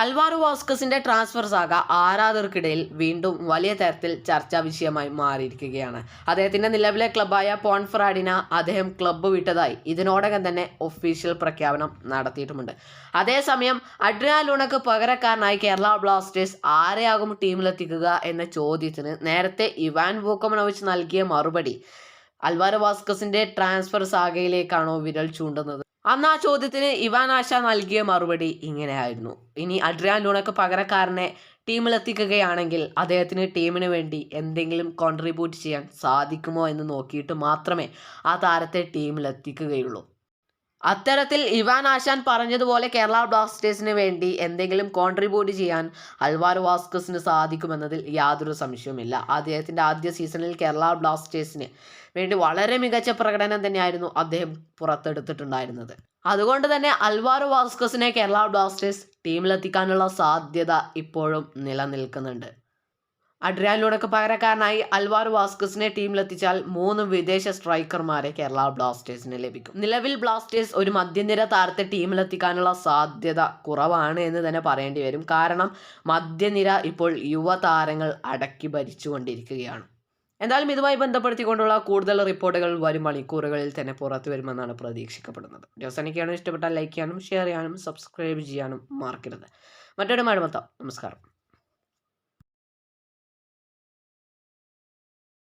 Alvaro വാസ്കസിന്റെ transfer saga ആരാധകർക്കിടയിൽ വീണ്ടും വലിയ തരത്തിൽ ചർച്ചാ വിഷയമായി മാറിയിരിക്കുകയാണ്. അദ്ദേഹത്തിന്റെ നിലവിലെ ക്ലബായ പോൺഫ്രാഡിന അദ്ദേഹം ക്ലബ്ബ് വിട്ടതായി ഇതിനോടകം തന്നെ ഒഫീഷ്യൽ പ്രഖ്യാപനം നടത്തിയിട്ടുമുണ്ട്. അതേസമയം അഡ്രിയാ ലൂണക്ക് പകരക്കാരനായി കേരള ബ്ലാസ്റ്റേഴ്സ് ആരെയാകും ടീമിലെത്തിക്കുക എന്ന ചോദ്യത്തിന് നേരത്തെ ഇവാൻ വൂക്കമനോവിച്ച് നൽകിയ മറുപടി അൽവാരോ വാസ്കസിന്റെ ട്രാൻസ്ഫർ സാഗയിലേക്കാണോ വിരൽ ചൂണ്ടുന്നത്? അന്ന് ആ ചോദ്യത്തിന് ഇവാൻ ആശ നൽകിയ മറുപടി ഇങ്ങനെയായിരുന്നു. ഇനി അഡ്രിയാൻ ലൂണക്ക് പകരക്കാരനെ ടീമിലെത്തിക്കുകയാണെങ്കിൽ അദ്ദേഹത്തിന് ടീമിന് വേണ്ടി എന്തെങ്കിലും കോൺട്രിബ്യൂട്ട് ചെയ്യാൻ സാധിക്കുമോ എന്ന് നോക്കിയിട്ട് മാത്രമേ ആ താരത്തെ ടീമിലെത്തിക്കുകയുള്ളൂ. അത്തരത്തിൽ ഇവാൻ ആശാൻ പറഞ്ഞതുപോലെ കേരള ബ്ലാസ്റ്റേഴ്സിന് വേണ്ടി എന്തെങ്കിലും കോൺട്രിബ്യൂട്ട് ചെയ്യാൻ അൽവാരോ വാസ്കസിന് സാധിക്കുമെന്നതിൽ യാതൊരു സംശയവുമില്ല. അദ്ദേഹത്തിന്റെ ആദ്യ സീസണിൽ കേരള ബ്ലാസ്റ്റേഴ്സിന് വേണ്ടി വളരെ മികച്ച പ്രകടനം തന്നെയായിരുന്നു അദ്ദേഹം പുറത്തെടുത്തിട്ടുണ്ടായിരുന്നത്. അതുകൊണ്ട് തന്നെ അൽവാരോ വാസ്കസിനെ കേരള ബ്ലാസ്റ്റേഴ്സ് ടീമിലെത്തിക്കാനുള്ള സാധ്യത ഇപ്പോഴും നിലനിൽക്കുന്നുണ്ട്. അഡ്രിയാൻ ലൂണക്ക് പകരക്കാരനായി അൽവാർ വാസ്കസിനെ ടീമിലെത്തിച്ചാൽ മൂന്ന് വിദേശ സ്ട്രൈക്കർമാരെ കേരള ബ്ലാസ്റ്റേഴ്സിന് ലഭിക്കും. നിലവിൽ ബ്ലാസ്റ്റേഴ്സ് ഒരു മധ്യനിര താരത്തെ ടീമിലെത്തിക്കാനുള്ള സാധ്യത കുറവാണ് എന്ന് തന്നെ പറയേണ്ടി വരും. കാരണം മധ്യനിര ഇപ്പോൾ യുവതാരങ്ങൾ അടക്കി ഭരിച്ചുകൊണ്ടിരിക്കുകയാണ്. എന്തായാലും ഇതുമായി ബന്ധപ്പെടുത്തിക്കൊണ്ടുള്ള കൂടുതൽ റിപ്പോർട്ടുകൾ വരും മണിക്കൂറുകളിൽ തന്നെ പുറത്തു വരുമെന്നാണ് പ്രതീക്ഷിക്കപ്പെടുന്നത്. ജോസനിക്കാണ് ഇഷ്ടപ്പെട്ടാൽ ലൈക്ക് ചെയ്യാനും ഷെയർ ചെയ്യാനും സബ്സ്ക്രൈബ് ചെയ്യാനും മറക്കരുത്. മറ്റൊരു മഴമത്താം നമസ്കാരം.